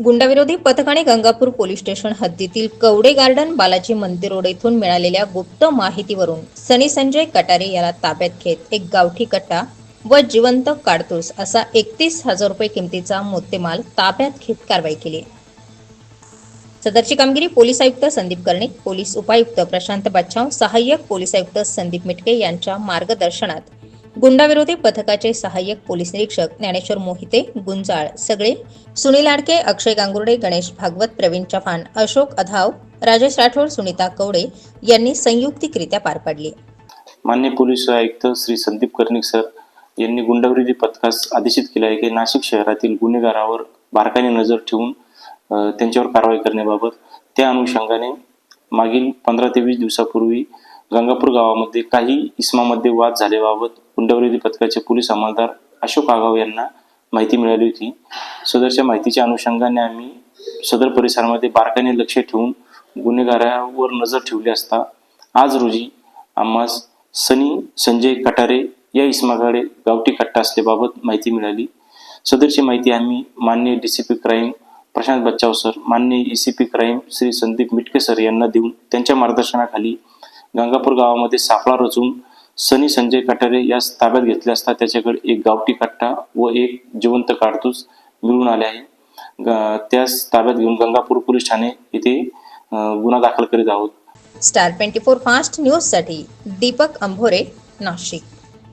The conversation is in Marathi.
गुंडाविरोधी पथकाने गंगापूर पोलीस स्टेशन हद्दीतील कवडे गार्डन बालाजी मंदिर रोड येथून मिळालेल्या गुप्त माहितीवरून सनी संजय कटारे याला ताब्यात घेत एक गावठी कट्टा व जिवंत काडतूस असा एकतीस हजार रुपये किमतीचा मुद्देमाल ताब्यात घेत कारवाई केली सदरची कामगिरी पोलीस आयुक्त संदीप कर्णिक पोलीस उपायुक्त प्रशांत बच्चाव सहाय्यक पोलीस आयुक्त संदीप मिटके यांच्या मार्गदर्शनात गुंडाविरोधी पथकाचे सहाय्यक पोलीस निरीक्षक ज्ञानेश्वर मोहिते गुंजाळ सगळे सुनील आडके अक्षय गांगुर्डे गणेश भागवत प्रवीण चव्हाण अशोक अधाव राजेश राठोड सुनीता कवडे यांनी संयुक्तिकरित्या पार पाडली. मान्य पोलीस आयुक्त श्री संदीप कर्णिक सर यांनी गुंडाविरोधी पथकास आदेशित केले आहे की नाशिक शहरातील गुन्हेगारावर बारकाईने नजर ठेवून त्यांच्यावर कारवाई करण्याबाबत त्या अनुषंगाने मागील पंधरा ते वीस दिवसापूर्वी गंगापूर गावामध्ये काही इसमामध्ये वाद झाल्याबाबत गुंडाविरोधी पथकाचे पोलीस अंमलदार अशोक आगाव यांना माहिती मिळाली होती. सदरच्या माहितीच्या अनुषंगाने आम्ही सदर परिसरामध्ये बारकाईने लक्ष ठेवून गुन्हेगारावर नजर ठेवली असता आज रोजी आम्हास सनी संजय कटारे या इसमाकडे गावठी कट्टा असल्याबाबत माहिती मिळाली. सदरची माहिती आम्ही मान्य D C P crime Prashant Bachchav sir मान्य E C P crime Shri Sandeep Mitke sir यांना देऊन त्यांच्या मार्गदर्शनाखाली गंगापूर गावामध्ये सापळा रचून सनी संजय कटारे यास ताब्यात घेतले असता त्याच्याकडे एक गावठी कट्टा व एक जिवंत काडतूस मिळून आले आहे. ग- त्यास ताब्यात घेऊन गंगापूर पोलीस ठाणे येथे गुन्हा दाखल करीत आहोत. स्टार ट्वेंटी फोर फास्ट न्यूजसाठी दीपक अंभोरे नाशिक.